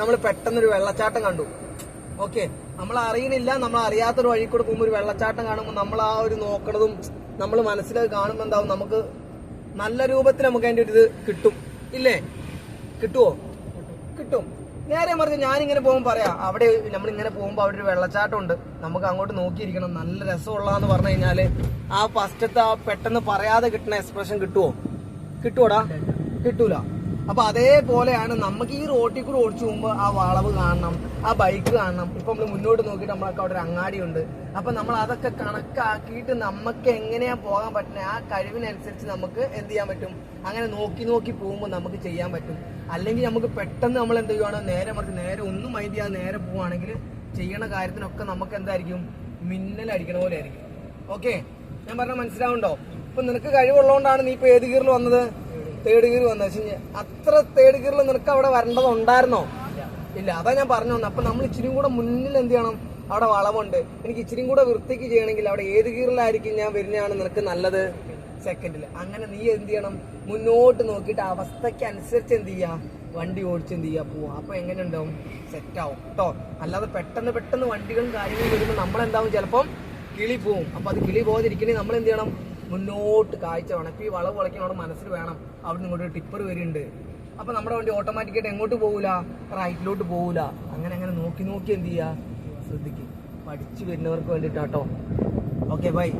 നമ്മൾ പെട്ടെന്നൊരു വെള്ളച്ചാട്ടം കണ്ടു. ഓക്കെ നമ്മൾ അറിയണില്ല നമ്മൾ അറിയാത്തൊരു വഴി കൂടെ പോകുമ്പോൾ ഒരു വെള്ളച്ചാട്ടം കാണുമ്പോൾ നമ്മൾ ആ ഒരു നോക്കണതും നമ്മൾ മനസ്സിലത് കാണുമ്പോൾ എന്താവും? നമുക്ക് നല്ല രൂപത്തിൽ നമുക്ക് അതിന്റെ ഒരു ഇത് കിട്ടും. ഇല്ലേ? കിട്ടുമോ കിട്ടും. നേരെ മറിച്ച് ഞാനിങ്ങനെ പോകുമ്പോൾ പറയാം അവിടെ നമ്മൾ ഇങ്ങനെ പോകുമ്പോൾ അവിടെ ഒരു വെള്ളച്ചാട്ടം ഉണ്ട്. നമുക്ക് അങ്ങോട്ട് നോക്കിയിരിക്കണം. നല്ല രസമുള്ളതെന്ന് പറഞ്ഞു കഴിഞ്ഞാൽ ആ ഫസ്റ്റത്തെ ആ പെട്ടെന്ന് പറയാതെ കിട്ടുന്ന എക്സ്പ്രഷൻ കിട്ടുമോ കിട്ടുവോടാ? കിട്ടൂല. അപ്പൊ അതേപോലെയാണ് നമുക്ക് ഈ റോട്ടിൽ കൂടെ ഓടിച്ചു പോകുമ്പോൾ ആ വളവ് കാണണം ആ ബൈക്ക് കാണണം. ഇപ്പൊ നമ്മൾ മുന്നോട്ട് നോക്കിയിട്ട് നമ്മളൊക്കെ അവിടെ ഒരു അങ്ങാടിയുണ്ട്. അപ്പൊ നമ്മൾ അതൊക്കെ കണക്കാക്കിയിട്ട് നമുക്ക് എങ്ങനെയാ പോകാൻ പറ്റുന്നത് ആ കഴിവിനനുസരിച്ച് നമുക്ക് എന്ത് ചെയ്യാൻ പറ്റും? അങ്ങനെ നോക്കി നോക്കി പോകുമ്പോൾ നമുക്ക് ചെയ്യാൻ പറ്റും. അല്ലെങ്കിൽ നമുക്ക് പെട്ടെന്ന് നമ്മൾ എന്ത് ചെയ്യുവാണ് നേരെ മറിച്ച് നേരെ ഒന്നും മൈൻഡ് ചെയ്യാതെ നേരെ പോവുകയാണെങ്കിൽ ചെയ്യണ കാര്യത്തിനൊക്കെ നമുക്ക് എന്തായിരിക്കും? മിന്നലടിക്കണ പോലെ ആയിരിക്കും ഓക്കെ ഞാൻ പറഞ്ഞ മനസ്സിലാവുണ്ടോ ഇപ്പൊ നിനക്ക് കഴിവുള്ളതുകൊണ്ടാണ് നീ ഇപ്പൊ ഏത് ഗിയറിൽ വന്നത്? തേർഡ് ഗിയർ വന്നു. പക്ഷേ അത്ര തേർഡ് ഗിയറിൽ നിനക്ക് അവിടെ വരേണ്ടതുണ്ടായിരുന്നോ ഇല്ല. അതാ ഞാൻ പറഞ്ഞു വന്നത്. അപ്പൊ നമ്മൾ ഇച്ചിരി കൂടെ മുന്നിൽ എന്ത് ചെയ്യണം? അവിടെ വളവുണ്ട്. എനിക്ക് ഇച്ചിരി കൂടെ വൃത്തിക്ക് ചെയ്യണമെങ്കിൽ അവിടെ ഏത് ഗിയറിലായിരിക്കും ഞാൻ വരുന്നതാണ് നിനക്ക് നല്ലത്? സെക്കൻഡിൽ അങ്ങനെ നീ എന്ത് ചെയ്യണം? മുന്നോട്ട് നോക്കിയിട്ട് അവസ്ഥയ്ക്ക് അനുസരിച്ച് എന്ത് ചെയ്യാ? വണ്ടി ഓടിച്ച് എന്ത് ചെയ്യാ പോവാ. അപ്പൊ എങ്ങനെ ഉണ്ടാവും സെറ്റ് ആവും കേട്ടോ അല്ലാതെ പെട്ടെന്ന് പെട്ടെന്ന് വണ്ടികളും കാര്യങ്ങളും വരുമ്പോൾ നമ്മളെന്താവും? ചിലപ്പം കിളി പോവും. അപ്പൊ അത് കിളി പോകാതിരിക്കണേ നമ്മൾ എന്ത് ചെയ്യണം? മുന്നോട്ട് കാഴ്ച വേണം. ഇപ്പൊ ഈ വളവ് വളയ്ക്കണോട് മനസ്സിൽ വേണം. അവിടെ ഇങ്ങോട്ട് ടിപ്പർ വരുന്നുണ്ട് അപ്പൊ നമ്മുടെ വണ്ടി ഓട്ടോമാറ്റിക്കായിട്ട് എങ്ങോട്ട് പോകൂല റൈറ്റിലോട്ട് പോകൂല അങ്ങനെ അങ്ങനെ നോക്കി നോക്കി എന്ത് ചെയ്യാ ശ്രദ്ധിക്കും. പഠിച്ചു വരുന്നവർക്ക് വേണ്ടിട്ടാട്ടോ ഓക്കെ ബൈ